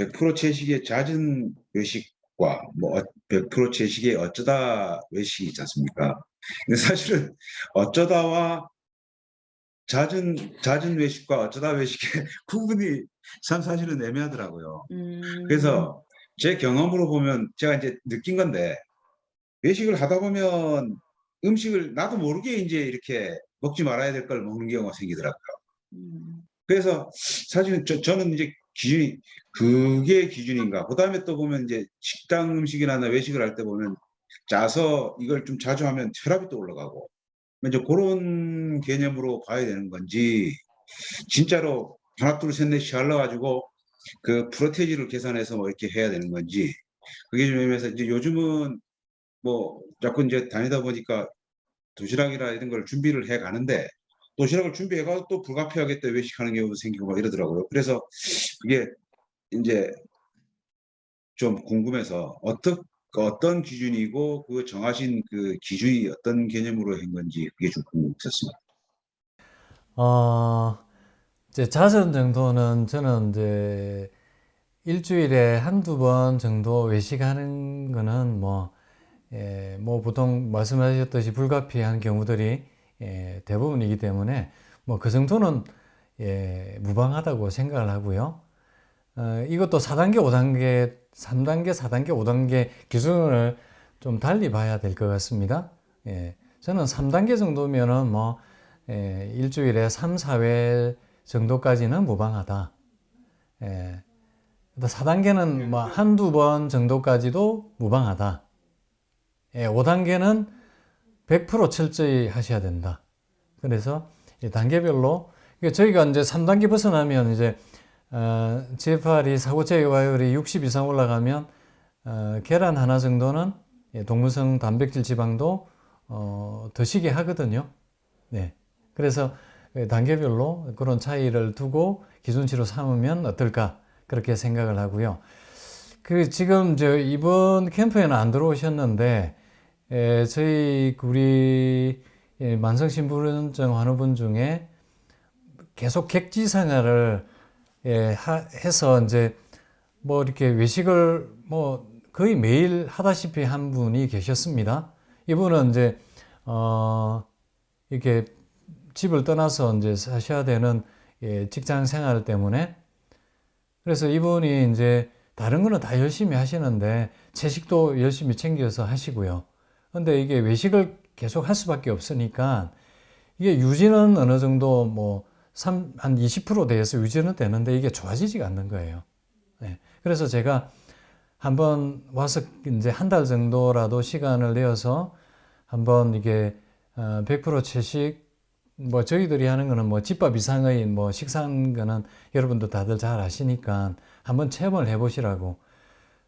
100% 채식의 잦은 외식과 뭐 100% 채식의 어쩌다 외식이 있지 않습니까? 근데 사실은 어쩌다와 잦은 잦은 외식과 어쩌다 외식의 구분이 참 사실은 애매하더라고요. 음. 그래서 제 경험으로 보면 제가 이제 느낀 건데 외식을 하다 보면 음식을 나도 모르게 이제 이렇게 먹지 말아야 될 걸 먹는 경우가 생기더라고요. 음. 그래서 사실은 저, 저는 이제 기준이 그게 기준인가. 그다음에 또 보면 이제 식당 음식이나 외식을 할 때 보면 짜서 이걸 좀 자주 하면 혈압이 또 올라가고 이제 그런 개념으로 봐야 되는 건지 진짜로 하나 둘셋넷이 잘라가지고 그 프로테이지를 계산해서 뭐 이렇게 해야 되는 건지 그게 좀 애매해서 이제 요즘은 뭐 자꾸 이제 다니다 보니까 도시락이나 이런 걸 준비를 해 가는데 도시락을 준비해 가도 또 불가피하게 또 외식하는 경우도 생기고 막 이러더라고요. 그래서 그게 인제 좀 궁금해서 어떻 어떤 기준이고 그 정하신 그 기준이 어떤 개념으로 한 건지 그게 좀 궁금했었습니다. 어, 이제 자전 정도는 저는 이제 일주일에 한두 번 정도 외식하는 거는 뭐, 예, 뭐 보통 말씀하셨듯이 불가피한 경우들이 예, 대부분이기 때문에 뭐 그 정도는 예, 무방하다고 생각을 하고요. 어, 이것도 4단계, 5단계, 3단계, 4단계, 5단계 기준을 좀 달리 봐야 될 것 같습니다. 예, 저는 3단계 정도면은 뭐 예, 일주일에 3, 4회 정도까지는 무방하다. 예, 4단계는 뭐 한두 번 정도까지도 무방하다. 예, 5단계는 100% 철저히 하셔야 된다. 그래서 이 단계별로 저희가 이제 3단계 벗어나면 이제 어, GFR이 사고체계화율이 60 이상 올라가면 어, 계란 하나 정도는 예, 동물성 단백질 지방도 어, 드시게 하거든요. 네. 그래서 예, 단계별로 그런 차이를 두고 기준치로 삼으면 어떨까 그렇게 생각을 하고요. 그 지금 저 이번 캠프에는 안 들어오셨는데 에, 저희 우리 예, 만성신부전증 환우분 중에 계속 객지 생활을 예, 하, 해서 이제 뭐 이렇게 외식을 뭐 거의 매일 하다시피 한 분이 계셨습니다. 이분은 이제 어 이렇게 집을 떠나서 이제 사셔야 되는 예, 직장 생활 때문에 그래서 이분이 이제 다른 거는 다 열심히 하시는데 채식도 열심히 챙겨서 하시고요. 근데 이게 외식을 계속 할 수밖에 없으니까 이게 유지는 어느 정도 뭐 삼, 한20% 대해서 유지는 되는데 이게 좋아지지가 않는 거예요. 네. 그래서 제가 한번 와서 이제 한 달 정도라도 시간을 내어서 한번 이게 어, 100% 채식 뭐 저희들이 하는 거는 뭐 집밥 이상의 뭐 식사하는 거는 여러분도 다들 잘 아시니까 한번 체험을 해보시라고.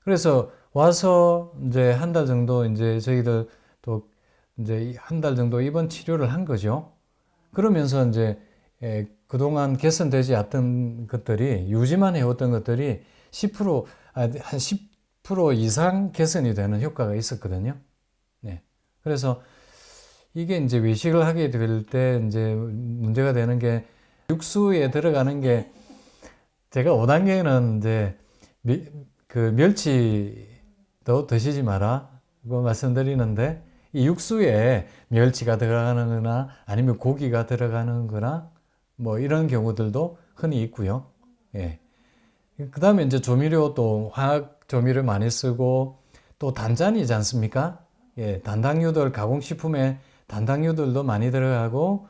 그래서 와서 이제 한 달 정도 이제 저희들 또 이제 한 달 정도 입원 치료를 한 거죠. 그러면서 이제 예, 그동안 개선되지 않던 것들이 유지만 해왔던 것들이 10% 아, 한10% 이상 개선이 되는 효과가 있었거든요. 네. 그래서 이게 이제 외식을 하게 될 때 이제 문제가 되는 게 육수에 들어가는 게 제가 5단계는 이제 미, 그 멸치도 드시지 마라. 고 말씀드리는데 이 육수에 멸치가 들어가는 거나 아니면 고기가 들어가는 거나 뭐 이런 경우들도 흔히 있고요. 예. 그 다음에 이제 조미료 또 화학 조미료 많이 쓰고 또 단짠이지 않습니까? 예, 단당류들 가공식품에 단당류들도 많이 들어가고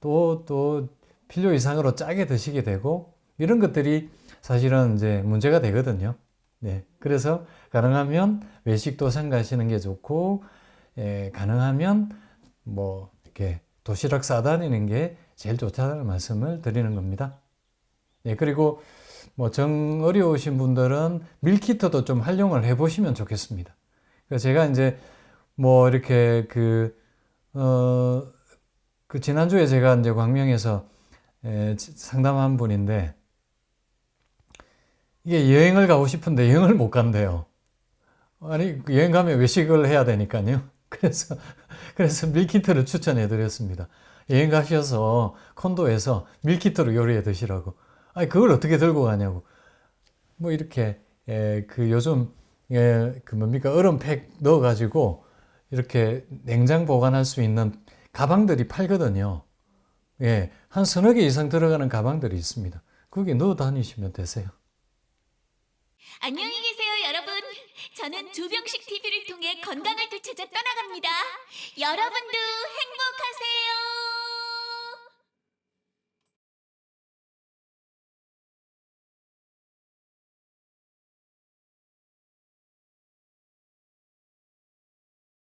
또, 또 필요 이상으로 짜게 드시게 되고 이런 것들이 사실은 이제 문제가 되거든요. 네. 그래서 가능하면 외식도 삼가시는 게 좋고, 예, 가능하면 뭐 이렇게 도시락 싸다니는 게 제일 좋다는 말씀을 드리는 겁니다. 예, 그리고 뭐 정 어려우신 분들은 밀키트도 좀 활용을 해 보시면 좋겠습니다. 제가 이제 뭐 이렇게 그, 어, 그 지난주에 제가 이제 광명에서 에, 상담한 분인데 이게 여행을 가고 싶은데 여행을 못 간대요. 아니, 그 여행 가면 외식을 해야 되니까요. 그래서, 그래서 밀키트를 추천해 드렸습니다. 여행 가셔서 콘도에서 밀키트로 요리해 드시라고. 아니, 그걸 어떻게 들고 가냐고. 뭐 이렇게 에, 그 요즘 에, 그 뭡니까 얼음팩 넣어 가지고 이렇게 냉장 보관할 수 있는 가방들이 팔거든요. 예, 한 서너 개 이상 들어가는 가방들이 있습니다. 거기 넣어 다니시면 되세요. 안녕히 계세요, 여러분. 저는 조병식 TV를 통해 건강을 되찾아 떠나갑니다. 여러분도 행복하세요.